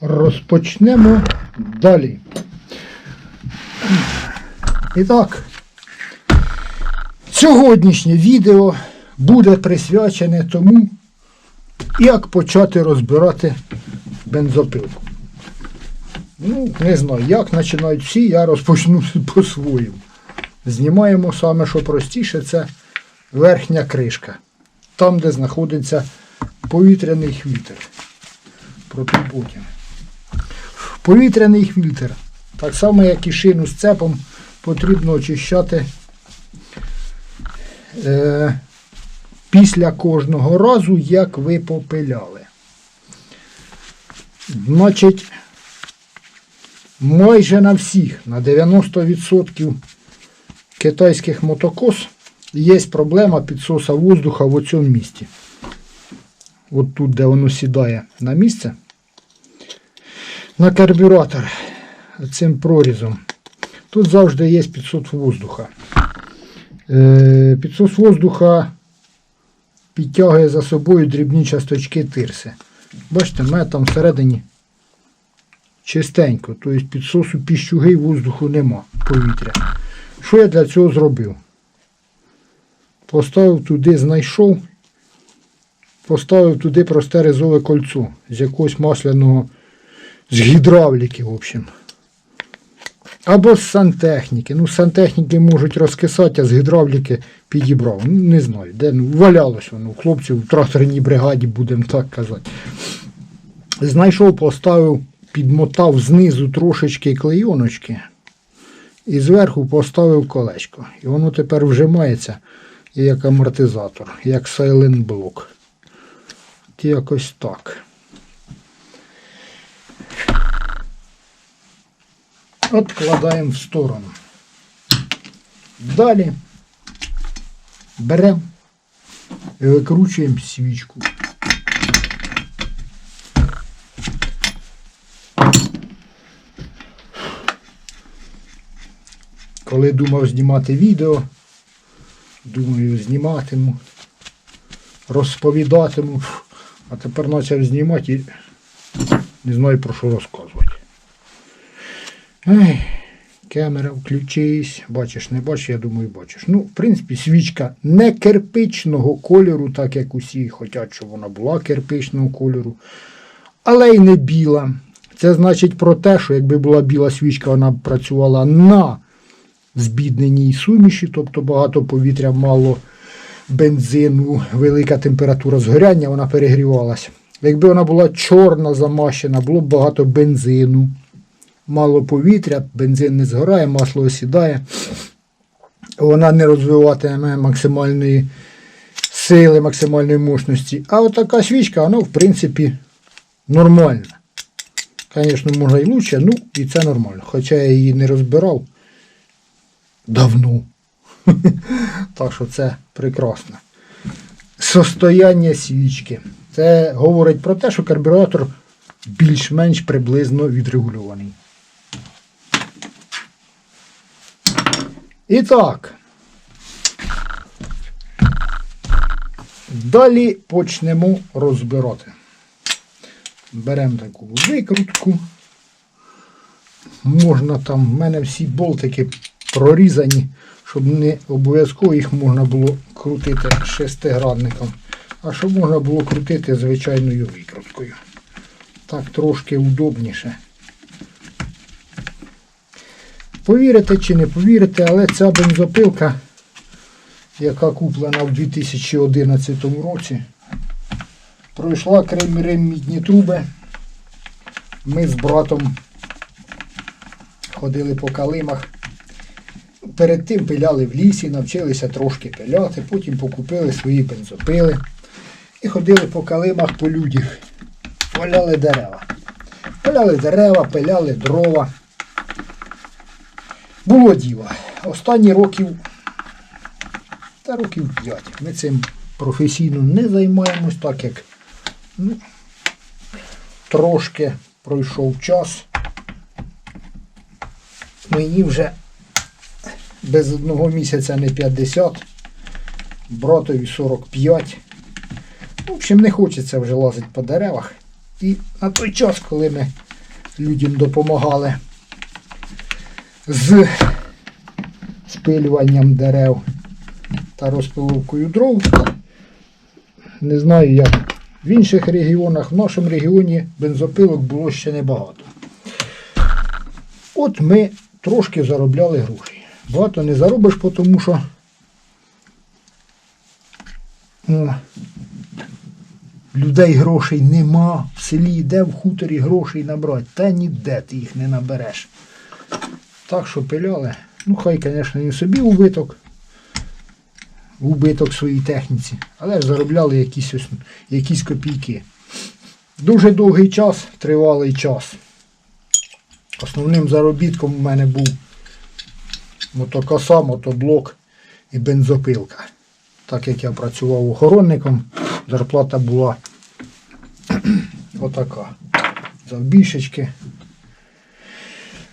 Розпочнемо далі. І так, сьогоднішнє відео буде присвячене тому, як почати розбирати бензопилку. Ну, не знаю, як починають всі, я розпочну по-своєму. Знімаємо саме, що простіше, це верхня кришка. Там, де знаходиться повітряний фільтр. Проти потім. Повітряний фільтр. Так само, як і шину з цепом, потрібно очищати е, після кожного разу, як ви попиляли. Значить, майже на всіх, на 90% китайських мотокос є проблема підсоса воздуха в цьому місці. От тут, де воно сідає на місце, на карбюратор цим прорізом. Тут завжди є підсос воздуха. Е, Підсос воздуха підтягує за собою дрібні часточки тирси. Бачите, в мене там всередині чистенько, тобто підсосу піщуги воздуху нема повітря. Що я для цього зробив? Поставив туди, знайшов, поставив туди просте резове кольцо з якогось масляного, з гідравліки, в общем. Або з сантехніки. Ну, сантехніки можуть розкисати, а з гідравліки підібрав. Ну, не знаю, де ну, валялось воно у хлопців в тракторній бригаді, будемо так казати. Знайшов, поставив, підмотав знизу трошечки клейоночки і зверху поставив колечко. І воно тепер вжимається як амортизатор, як silent блок. От Якось так. Откладаємо в сторону. Далі беремо і викручуємо свічку. Коли думав знімати відео, думаю, зніматиму, розповідатиму, а тепер почав знімати і не знаю про що розказувати. Ей, камера включись. Бачиш, не бачиш, я думаю, бачиш. Ну, в принципі, свічка не кирпичного кольору, так як усі хочуть, щоб вона була кирпичного кольору, але й не біла. Це значить про те, що якби була біла свічка, вона б працювала на збідненій суміші, тобто багато повітря, мало бензину, велика температура згоряння, вона перегрівалася. Якби вона була чорна замащена, було б багато бензину, мало повітря, бензин не згорає, масло осідає. Вона не розвиватиме максимальної сили, максимальної мощності. А от свічка, вона в принципі нормальна. Звісно, можна і краще, ну і це нормально. Хоча я її не розбирав давно. так що це прекрасно. Состояння свічки. Це говорить про те, що карбюратор більш-менш приблизно відрегульований. І так. Далі почнемо розбирати. Беремо таку викрутку. Можна там, в мене всі болтики прорізані, щоб не обов'язково їх можна було крутити шестигранником, а щоб можна було крутити звичайною викруткою. Так трошки удобніше. Повірите чи не повірите, але ця бензопилка, яка куплена в 2011 році, пройшла крем рем мідні труби. Ми з братом ходили по калимах. Перед тим пиляли в лісі, навчилися трошки пиляти, потім покупили свої бензопили і ходили по калимах по людях. Валяли дерева. Пиляли дерева, пиляли дрова. Було діло. Останні років, та років 5. Ми цим професійно не займаємось, так як ну, трошки пройшов час. Мені вже без одного місяця не 50, братові 45. В общем, не хочеться вже лазити по деревах. І на той час, коли ми людям допомагали з спилюванням дерев та розпиловкою дров. Не знаю, як в інших регіонах, в нашому регіоні бензопилок було ще небагато. От ми трошки заробляли гроші. Багато не заробиш, тому що о, людей грошей нема. В селі де в хуторі грошей набрати. Та ніде ти їх не набереш. Так що пиляли. Ну, хай, звісно, і собі убиток. Убиток своїй техніці. Але заробляли якісь, ось- якісь копійки. Дуже довгий час, тривалий час. Основним заробітком у мене був мотокоса, мотоблок і бензопилка. Так як я працював охоронником, зарплата була отака. Завбільшечки.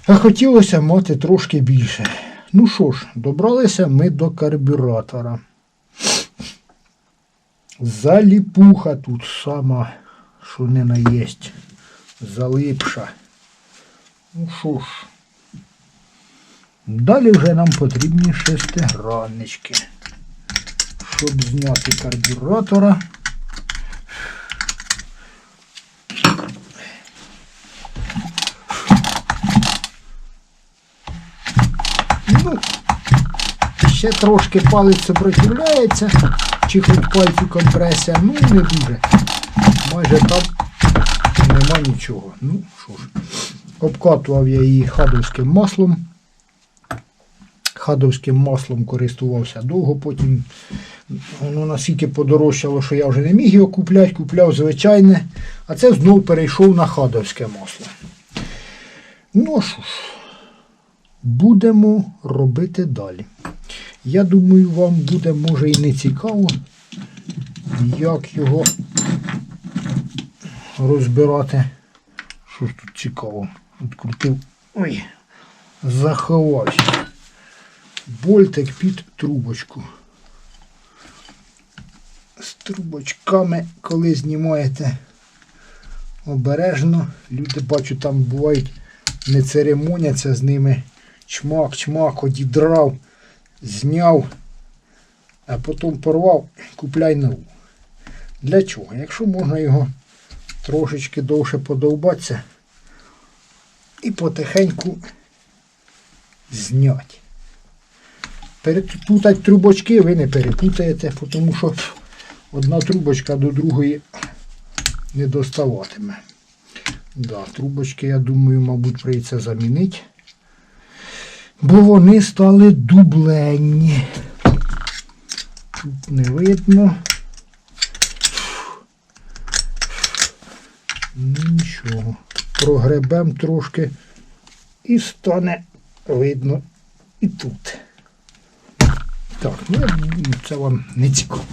А хотілося мати трошки більше. Ну що ж, добралися ми до карбюратора. Заліпуха тут сама, що не наєсть. Залипша. Ну що ж. Далі вже нам потрібні шестиграннички. Щоб зняти карбюратора. Ну, ще трошки палець сопротивляється, чи хоч пальцю компресія, ну не дуже. Майже там нема нічого. Ну що ж, обкатував я її хадовським маслом. Хадовським маслом користувався довго, потім воно настільки подорожчало, що я вже не міг його купляти, купляв звичайне, а це знову перейшов на хадовське масло. Ну що ж, будемо робити далі. Я думаю, вам буде може і не цікаво, як його розбирати. Що ж тут цікаво? Відкрутив. Ой, заховався. Больтик під трубочку. З трубочками, коли знімаєте обережно, люди бачу, там бувають не церемоняться з ними. Чмак, чмак, одідрав, зняв, а потім порвав, купляй нову. Для чого? Якщо можна його трошечки довше подовбатися і потихеньку зняти. Перепутати трубочки ви не перепутаєте, тому що одна трубочка до другої не доставатиме. Да, трубочки, я думаю, мабуть, прийдеться замінити. Бо вони стали дубленні. Тут не видно. Нічого. Прогребем трошки і стане видно і тут. Так, ну це вам не цікаво.